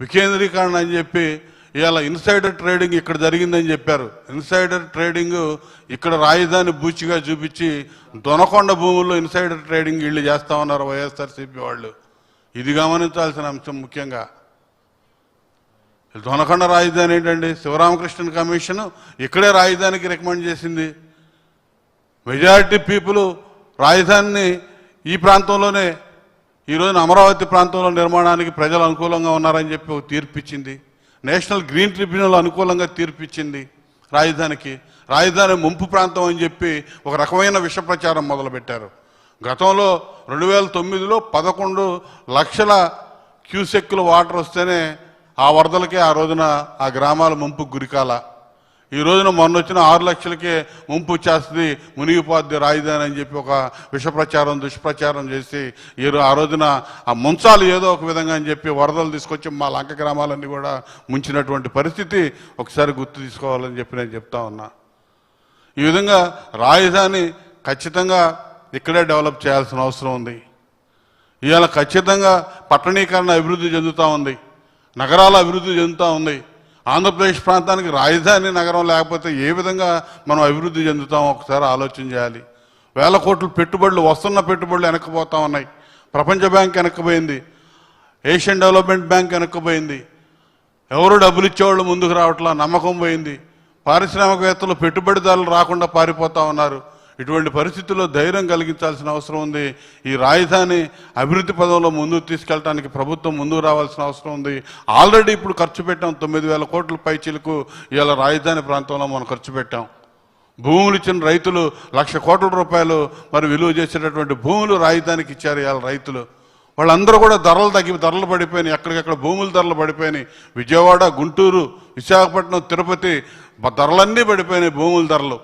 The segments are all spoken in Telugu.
వికేంద్రీకరణ అని చెప్పి ఇవాళ ఇన్సైడర్ ట్రేడింగ్ ఇక్కడ జరిగిందని చెప్పారు. ఇన్సైడర్ ట్రేడింగ్ ఇక్కడ రాజధాని బూచిగా చూపించి దొనకొండ భూముల్లో ఇన్సైడర్ ట్రేడింగ్ వీళ్ళు చేస్తా ఉన్నారు వైఎస్ఆర్సీపీ వాళ్ళు. ఇది గమనించాల్సిన అంశం ముఖ్యంగా. దొనకొండ రాజధాని ఏంటండి? శివరామకృష్ణ కమిషన్ ఇక్కడే రాజధానికి రికమెండ్ చేసింది. మెజారిటీ పీపుల్ రాజధానిని ఈ ప్రాంతంలోనే ఈ రోజున అమరావతి ప్రాంతంలో నిర్మాణానికి ప్రజలు అనుకూలంగా ఉన్నారని చెప్పి ఒక తీర్పిచ్చింది. నేషనల్ గ్రీన్ ట్రిబ్యునల్ అనుకూలంగా తీర్పిచ్చింది రాజధానికి. రాజధాని ముంపు ప్రాంతం అని చెప్పి ఒక రకమైన విష ప్రచారం మొదలుపెట్టారు. గతంలో రెండు వేల తొమ్మిదిలో పదకొండు లక్షల క్యూసెక్కుల వాటర్ వస్తేనే ఆ వరదలకే ఆ రోజున ఆ గ్రామాల ముంపుకు గురికాల. ఈ రోజున మొన్న వచ్చిన ఆరు లక్షలకే ముంపు వచ్చేస్తుంది మునిగిపోద్ది రాజధాని అని చెప్పి ఒక విషప్రచారం దుష్ప్రచారం చేసి ఈ ఆ రోజున ఆ ముంచాలు ఏదో ఒక విధంగా అని చెప్పి వరదలు తీసుకొచ్చి మా లంక గ్రామాలన్నీ కూడా ముంచినటువంటి పరిస్థితి ఒకసారి గుర్తు తీసుకోవాలని చెప్పి నేను చెప్తా ఉన్నా. ఈ విధంగా రాజధాని ఖచ్చితంగా ఇక్కడే డెవలప్ చేయాల్సిన అవసరం ఉంది. ఇవాళ ఖచ్చితంగా పట్టణీకరణ అభివృద్ధి చెందుతూ ఉంది. నగరాల అభివృద్ధి చెందుతూ ఉంది. ఆంధ్రప్రదేశ్ ప్రాంతానికి రాజధాని నగరం లేకపోతే ఏ విధంగా మనం అభివృద్ధి చెందుతామో ఒకసారి ఆలోచన చేయాలి. వేల కోట్లు పెట్టుబడులు వస్తున్న పెట్టుబడులు వెనక్కిపోతా ఉన్నాయి. ప్రపంచ బ్యాంక్ వెనక్కిపోయింది. ఏషియన్ డెవలప్మెంట్ బ్యాంక్ వెనక్కిపోయింది. ఎవరు డబ్బులు ఇచ్చేవాళ్ళు ముందుకు రావట్లా నమ్మకం పోయింది. పారిశ్రామికవేత్తలు పెట్టుబడిదారులు రాకుండా పారిపోతా ఉన్నారు. ఇటువంటి పరిస్థితుల్లో ధైర్యం కలిగించాల్సిన అవసరం ఉంది. ఈ రాజధాని అభివృద్ధి పదంలో ముందుకు తీసుకెళ్ళడానికి ప్రభుత్వం ముందుకు రావాల్సిన అవసరం ఉంది. ఆల్రెడీ ఇప్పుడు ఖర్చు పెట్టాం తొమ్మిది వేల కోట్ల పైచీలకు ఇవాళ రాజధాని ప్రాంతంలో మనం ఖర్చు పెట్టాం. భూములు ఇచ్చిన రైతులు లక్ష కోట్ల రూపాయలు మరి విలువ చేసేటటువంటి భూములు రాజధానికి ఇచ్చారు ఇవాళ రైతులు. వాళ్ళందరూ కూడా ధరలు తగ్గి ధరలు పడిపోయినాయి. ఎక్కడికక్కడ భూముల ధరలు పడిపోయినాయి. విజయవాడ గుంటూరు విశాఖపట్నం తిరుపతి ధరలన్నీ పడిపోయినాయి భూముల ధరలు.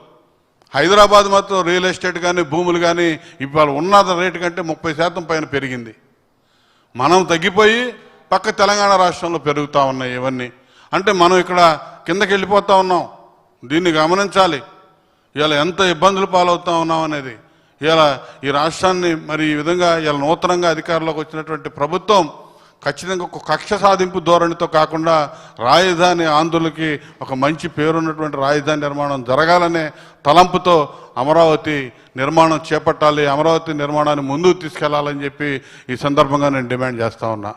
హైదరాబాద్ మాత్రం రియల్ ఎస్టేట్ కానీ భూములు కానీ ఇవాళ ఉన్న రేటు కంటే ముప్పై శాతం పైన పెరిగింది. మనం తగ్గిపోయి పక్క తెలంగాణ రాష్ట్రంలో పెరుగుతూ ఉన్నాయి ఇవన్నీ. అంటే మనం ఇక్కడ కిందకి వెళ్ళిపోతూ ఉన్నాం. దీన్ని గమనించాలి. ఇలా ఎంత ఇబ్బందులు పాలవుతూ ఉన్నాం అనేది. ఇలా ఈ రాష్ట్రాన్ని మరి ఈ విధంగా ఇలా నూతనంగా అధికారంలోకి వచ్చినటువంటి ప్రభుత్వం ఖచ్చితంగా ఒక కక్ష సాధింపు ధోరణితో కాకుండా రాజధాని ఆంధ్రులకి ఒక మంచి పేరున్నటువంటి రాజధాని నిర్మాణం జరగాలనే తలంపుతో అమరావతి నిర్మాణం చేపట్టాలి అమరావతి నిర్మాణాన్ని ముందుకు తీసుకెళ్ళాలని చెప్పి ఈ సందర్భంగా నేను డిమాండ్ చేస్తా ఉన్నా.